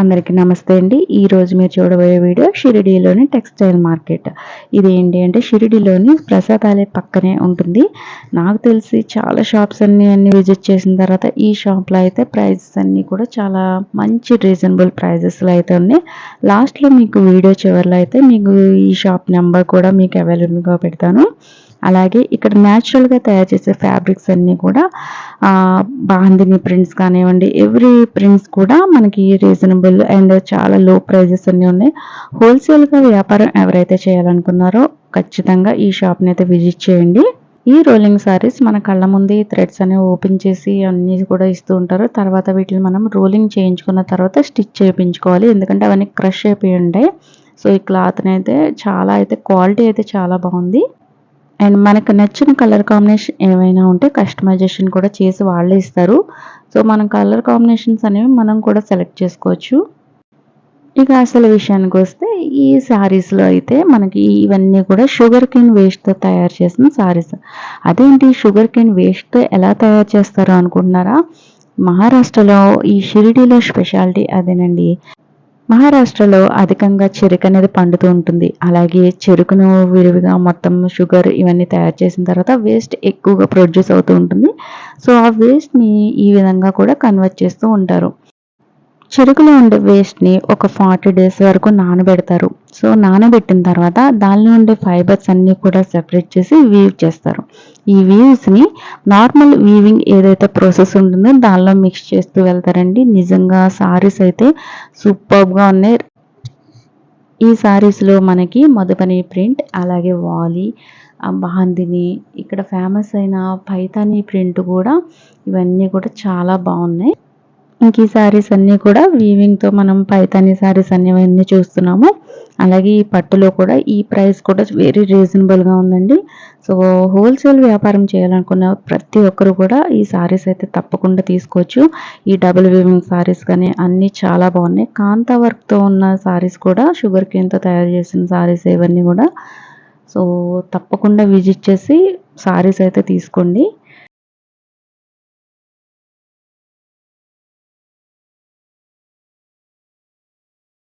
అందరికీ నమస్తే అండి. ఈ రోజు మీరు చూడబోయే వీడియో షిరిడీలోని టెక్స్టైల్ మార్కెట్. ఇది ఏంటి అంటే షిరిడీలోని ప్రసాదాలే పక్కనే ఉంటుంది. నాకు తెలిసి చాలా షాప్స్ అన్ని అన్ని విజిట్ చేసిన తర్వాత ఈ షాప్లో అయితే ప్రైజెస్ అన్నీ కూడా చాలా మంచి రీజనబుల్ ప్రైజెస్లో అయితే ఉన్నాయి. లాస్ట్లో మీకు వీడియో చివరిలో అయితే మీకు ఈ షాప్ నెంబర్ కూడా మీకు అవైలబుల్గా పెడతాను. అలాగే ఇక్కడ న్యాచురల్గా తయారు చేసే ఫ్యాబ్రిక్స్ అన్నీ కూడా బాందిని ప్రింట్స్ కానివ్వండి. ఎవ్రీ ప్రింట్స్ కూడా మనకి రీజనబుల్ అండ్ చాలా లో ప్రైజెస్ అన్నీ ఉన్నాయి. హోల్సేల్గా వ్యాపారం ఎవరైతే చేయాలనుకున్నారో ఖచ్చితంగా ఈ షాప్ని అయితే విజిట్ చేయండి. ఈ రోలింగ్ సారీస్ మన కళ్ళ ముందు థ్రెడ్స్ అనేవి ఓపెన్ చేసి అన్నీ కూడా ఇస్తూ ఉంటారు. తర్వాత వీటిని మనం రోలింగ్ చేయించుకున్న తర్వాత స్టిచ్ చేయించుకోవాలి. ఎందుకంటే అవన్నీ క్రష్ అయిపోయి ఉంటాయి. సో ఈ క్లాత్ని అయితే చాలా అయితే క్వాలిటీ అయితే చాలా బాగుంది. అండ్ మనకు నచ్చిన కలర్ కాంబినేషన్ ఏమైనా ఉంటే కస్టమైజేషన్ కూడా చేసి వాళ్ళే ఇస్తారు. సో మనం కలర్ కాంబినేషన్స్ అనేవి మనం కూడా సెలెక్ట్ చేసుకోవచ్చు. ఇక అసలు విషయానికి వస్తే ఈ శారీస్లో అయితే మనకి ఇవన్నీ కూడా షుగర్ కేన్ వేస్ట్తో తయారు చేసిన శారీస్ అదేంటి షుగర్ కేన్ వేస్ట్తో ఎలా తయారు చేస్తారో అనుకుంటున్నారా? మహారాష్ట్రలో ఈ షిరిడీలో స్పెషాలిటీ అదేనండి. మహారాష్ట్రలో అధికంగా చెరుకు అనేది పండుతూ ఉంటుంది. అలాగే చెరుకును విరివిగా మొత్తం షుగర్ ఇవన్నీ తయారు చేసిన తర్వాత వేస్ట్ ఎక్కువగా ప్రొడ్యూస్ అవుతూ ఉంటుంది. సో ఆ వేస్ట్ని ఈ విధంగా కూడా కన్వర్ట్ చేస్తూ ఉంటారు. చెరుకులో ఉండే వేస్ట్ని ఒక ఫార్టీ డేస్ వరకు నానబెడతారు. సో నానబెట్టిన తర్వాత దానిలో ఉండే ఫైబర్స్ అన్నీ కూడా సెపరేట్ చేసి వీవ్ చేస్తారు. ఈ వీవ్స్ని నార్మల్ వీవింగ్ ఏదైతే ప్రాసెస్ ఉంటుందో దానిలో మిక్స్ చేస్తూ వెళ్తారండి. నిజంగా సారీస్ అయితే సూపర్గా ఉన్నాయి. ఈ సారీస్లో మనకి మధుబని ప్రింట్ అలాగే వాలీ బాందిని ఇక్కడ ఫేమస్ అయిన పైతానీ ప్రింట్ కూడా ఇవన్నీ కూడా చాలా బాగున్నాయి. ఇంక ఈ శారీస్ అన్నీ కూడా వీవింగ్తో మనం పైతాని శారీస్ అన్నీ అన్నీ చూస్తున్నాము. అలాగే ఈ పట్టులో కూడా ఈ ప్రైస్ కూడా వెరీ రీజనబుల్గా ఉందండి. సో హోల్సేల్ వ్యాపారం చేయాలనుకున్న ప్రతి ఒక్కరు కూడా ఈ శారీస్ అయితే తప్పకుండా తీసుకోవచ్చు. ఈ డబుల్ వీవింగ్ శారీస్ కానీ అన్నీ చాలా బాగున్నాయి. కాంతా వర్క్తో ఉన్న శారీస్ కూడా షుగర్ కేన్తో తయారు చేసిన శారీస్ ఇవన్నీ కూడా. సో తప్పకుండా విజిట్ చేసి శారీస్ అయితే తీసుకోండి.